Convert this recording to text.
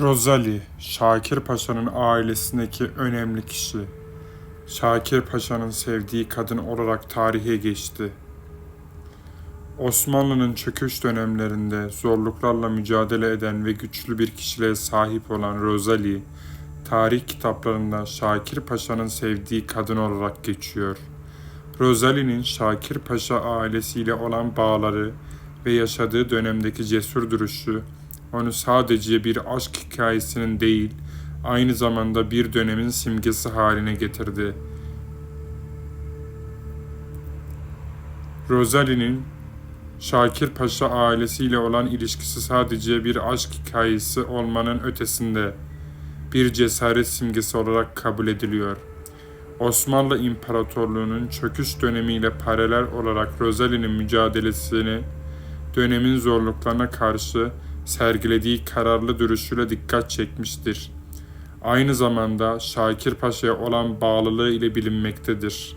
Rozali, Şakir Paşa'nın ailesindeki önemli kişi. Şakir Paşa'nın sevdiği kadın olarak tarihe geçti. Osmanlı'nın çöküş dönemlerinde zorluklarla mücadele eden ve güçlü bir kişiliğe sahip olan Rozali, tarih kitaplarında Şakir Paşa'nın sevdiği kadın olarak geçiyor. Rozali'nin Şakir Paşa ailesiyle olan bağları ve yaşadığı dönemdeki cesur duruşu onu sadece bir aşk hikayesinin değil, aynı zamanda bir dönemin simgesi haline getirdi. Rozali'nin Şakir Paşa ailesiyle olan ilişkisi sadece bir aşk hikayesi olmanın ötesinde bir cesaret simgesi olarak kabul ediliyor. Osmanlı İmparatorluğu'nun çöküş dönemiyle paralel olarak Rozali'nin mücadelesini dönemin zorluklarına karşı sergilediği kararlı duruşuyla dikkat çekmiştir. Aynı zamanda Şakir Paşa'ya olan bağlılığı ile bilinmektedir.